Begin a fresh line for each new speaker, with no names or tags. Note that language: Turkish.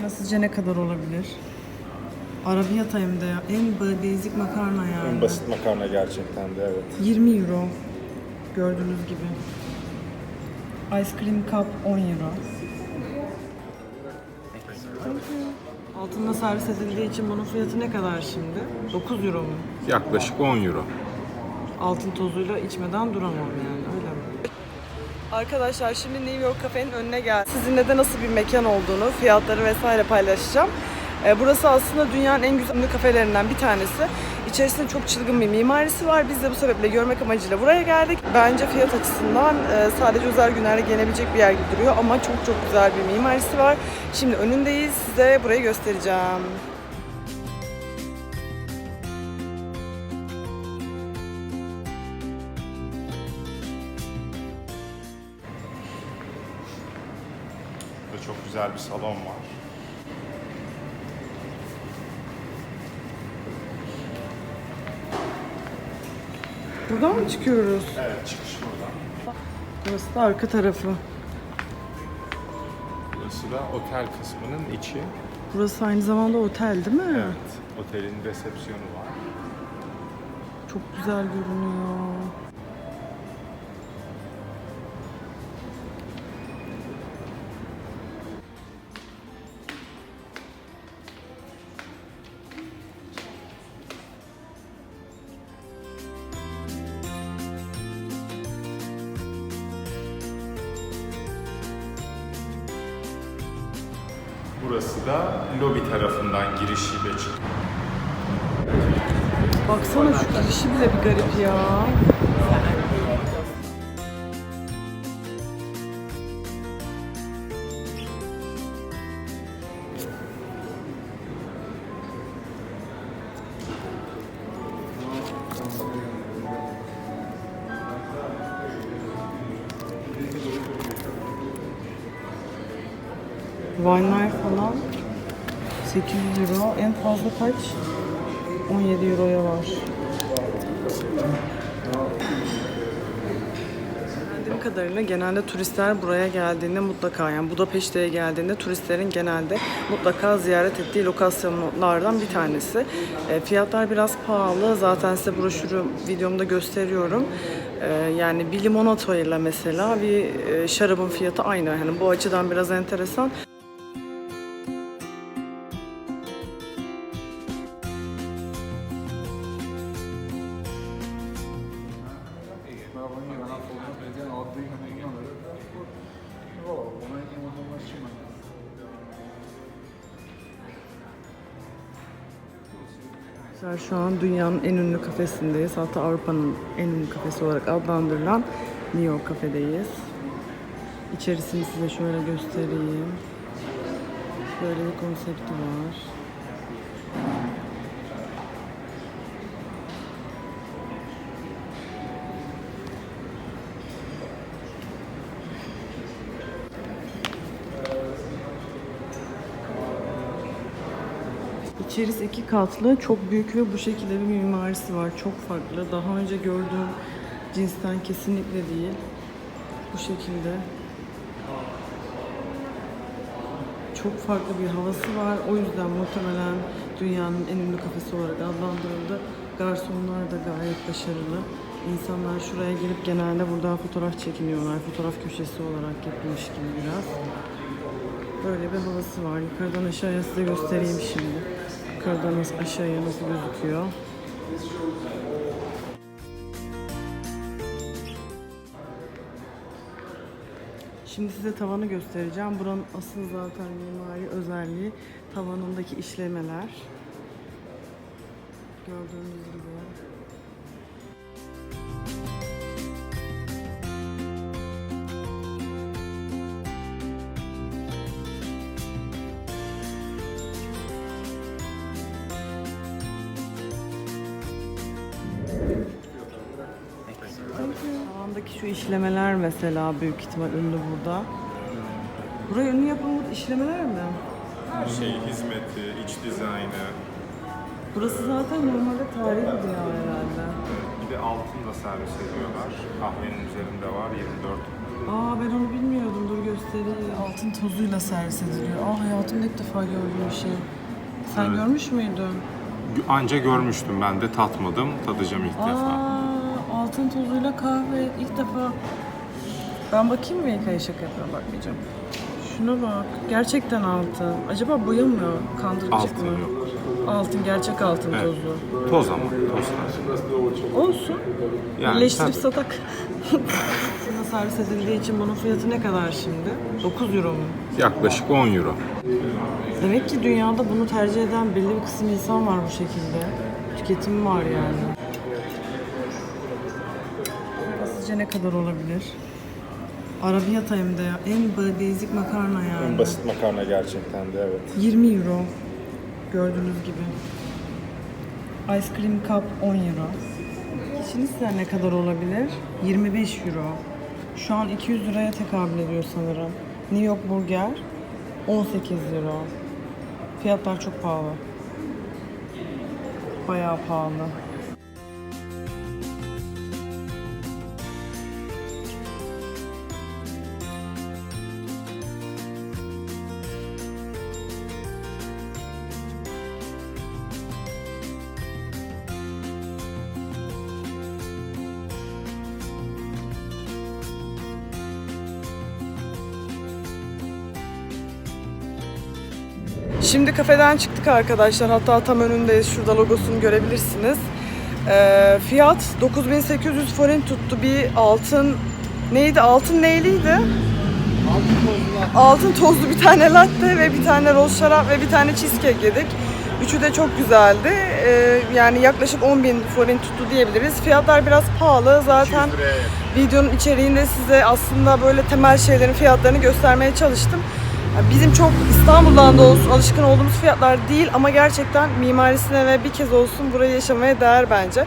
Makarna sizce ne kadar olabilir? Arabiyata hem de ya. En böyle basic makarna yani.
En basit makarna gerçekten de evet.
20 euro. Gördüğünüz gibi. Ice cream cup 10 euro. Altında servis edildiği için bunun fiyatı ne kadar şimdi? 9 euro mu?
Yaklaşık 10 euro.
Altın tozuyla içmeden duramam yani? Arkadaşlar şimdi New York kafenin önüne geldim. Sizinle de nasıl bir mekan olduğunu, fiyatları vesaire paylaşacağım. Ee, Burası aslında dünyanın en güzel kafelerinden bir tanesi. İçerisinde çok çılgın bir mimarisi var. Biz de bu sebeple görmek amacıyla buraya geldik. Bence fiyat açısından e, sadece özel günlerde gelebilecek bir yer gibi duruyor ama çok çok güzel bir mimarisi var. Şimdi önündeyiz. Size burayı göstereceğim.
Burada çok güzel bir salon var.
Buradan mı çıkıyoruz?
Evet çıkış buradan.
Burası da arka tarafı.
Burası da otel kısmının içi.
Burası aynı zamanda otel değil mi?
Evet. Otelin resepsiyonu var.
Çok güzel görünüyor.
Burası da lobi tarafından girişi ve çıkış.
Baksana şu girişi bile bir garip ya. Wine'lar falan 800 euro. En fazla kaç? 17 euroya var. Bildiğim kadarıyla genelde turistler buraya geldiğinde mutlaka yani Budapeşte'ye geldiğinde turistlerin genelde mutlaka ziyaret ettiği lokasyonlardan bir tanesi. E, fiyatlar biraz pahalı. Zaten size broşürü videomda gösteriyorum. E, yani bir limonata mesela bir e, şarabın fiyatı aynı. Yani bu açıdan biraz enteresan. Arkadaşlar şu an dünyanın en ünlü kafesindeyiz. Hatta Avrupa'nın en ünlü kafesi olarak adlandırılan New York kafedeyiz. İçerisini size şöyle göstereyim. Böyle bir konsepti var. İçerisi iki katlı, çok büyük ve bu şekilde bir mimarisi var. Çok farklı. Daha önce gördüğüm cinsten kesinlikle değil. Bu şekilde. Çok farklı bir havası var. O yüzden muhtemelen dünyanın en ünlü kafesi olarak adlandırıldı. Garsonlar da gayet başarılı. İnsanlar şuraya gelip genelde burada fotoğraf çekiniyorlar. Fotoğraf köşesi olarak yapılmış gibi biraz. Böyle bir havası var. Yukarıdan aşağıya size göstereyim şimdi. Yukarıdan aşağıya nasıl gözüküyor. Şimdi size tavanı göstereceğim. Buranın asıl zaten mimari özelliği tavanındaki işlemeler. Gördüğünüz gibi. Şu işlemeler mesela büyük ihtimal ünlü burada. Buraya ünlü yapan bu işlemeler mi?
Her şey, hizmeti, iç dizaynı,
Burası zaten normalde tarihi bir bina herhalde.
bir de altın da servis ediyorlar. Kahvenin üzerinde var 24
Aa ben onu bilmiyordum. Dur göstereyim. Altın tozuyla servis ediliyor. Aa hayatımda ilk defa gördüğüm bir şey. Sen
Evet.
görmüş müydün?
Anca görmüştüm ben de tatmadım. Tadacağım ilk defa.
Aa altın tozuyla kahve ilk defa. Ben bakayım mı İlkay'a şaka yapıyorum bakmayacağım. Şuna bak. Gerçekten altın. Acaba boya mı? Kandırıcı
Altın
mı?
yok.
Altın, gerçek altın
Evet.
tozu.
Toz ama toz.
Olsun.
Yani
Birleştirip
tabii.
satak. Sana servis edildiği için bunun fiyatı ne kadar şimdi? 9 euro mu?
Yaklaşık 10 euro.
Demek ki dünyada bunu tercih eden belli bir kısım insan var bu şekilde. Tüketimi var yani. Sizce ne kadar olabilir? Arabiyata hem de ya. En ba- basic makarna yani.
basit makarna gerçekten de evet.
20 euro. Gördüğünüz gibi. Ice cream cup 10 euro. Kişinizse ne kadar olabilir? 25 euro. Şu an 200 liraya tekabül ediyor sanırım. New York Burger 18 euro. Fiyatlar çok pahalı. Bayağı pahalı. Şimdi kafeden çıktık arkadaşlar. Hatta tam önündeyiz. Şurada logosunu görebilirsiniz. Ee, fiyat 9800 forint tuttu. Bir altın neydi? Altın neyliydi? Altın tozlu bir tane latte ve bir tane roz şarap ve bir tane cheesecake yedik. Üçü de çok güzeldi. Ee, yani yaklaşık 10.000 forint tuttu diyebiliriz. Fiyatlar biraz pahalı. Zaten videonun içeriğinde size aslında böyle temel şeylerin fiyatlarını göstermeye çalıştım. Bizim çok İstanbul'dan da olsun alışkın olduğumuz fiyatlar değil ama gerçekten mimarisine ve bir kez olsun burayı yaşamaya değer bence.